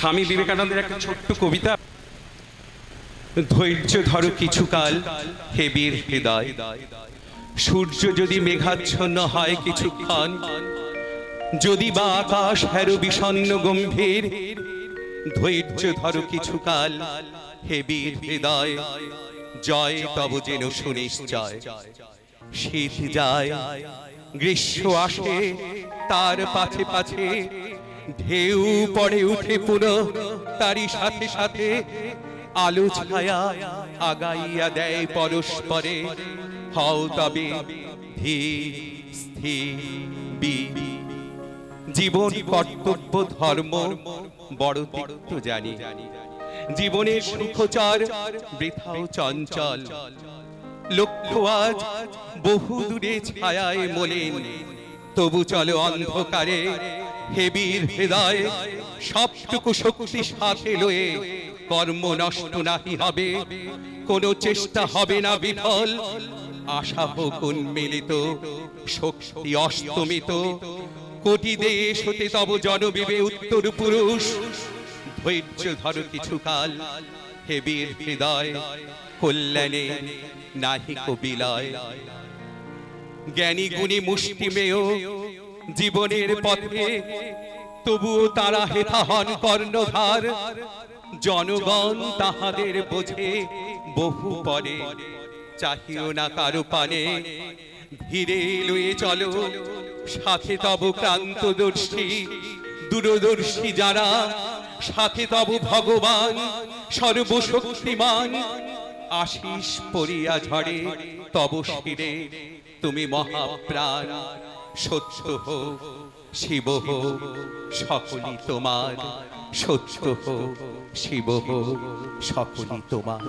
স্বামী বিবেকানন্দের একটা ছোট্ট কবিতা। ধৈর্য ধরো কিছুকাল, হে বীর হৃদয়। সূর্য যদি মেঘাচ্ছন্ন হয় কিছুক্ষণ, যদি বা আকাশ হ্যারো বিষণ্ণ গম্ভীর, ধৈর্য ধরো কিছুকাল, হে বীর হৃদয়। জয় তব যেন সুনিশ্চয়। শীত যায়, গ্রীষ্ম আসে, তার পাছে পাছে ঢেউ পড়ে উঠে পুরো, তারই সাথে সাথে আলো ছায়া আগাইয়া দেয় পরস্পরে। হও তবে জীবন কর্তব্য, ধর্ম, বড় তিক্ত জানি। জীবনের সুখচর বৃথাও চঞ্চল। লক্ষ্য আজ বহু দূরে ছায়ায় মলিন। তবু চলো অন্ধকারে হেবির হৃদয়। সবটুকু শক্তি সাথে লয়ে কর্ম নষ্ট নাহি হবে। কোনো চেষ্টা হবে না বিফল। আশা হোক উন্মিলিত শক্তি অস্তমিত। কোটি দেশ হতে তব জনবিবে উত্তর পুরুষ। ধৈর্য ধরো কিছুকাল হে বীর হৃদয়, কল্যাণে নাহি কবিলায়। জ্ঞানী গুণী মুষ্টিমেয় জীবনের পথে তবুও তারা হেথা হন কর্ণধার। জনগণ তাহাদের বোঝে, বহু পরে চাহিও না কারও পানে। ধীরে লয়ে চলো, সাথে তব ক্রান্তদর্শী দূরদর্শী যারা, সাথে তব ভগবান, সর্বশক্তিমান। আশিস পড়িয়া ঝরে তব শিরে, তুমি মহাপ্রাণ। সত্য হোক শিব হোক সকলই তোমার। সত্য হোক শিব হোক সকলই তোমার।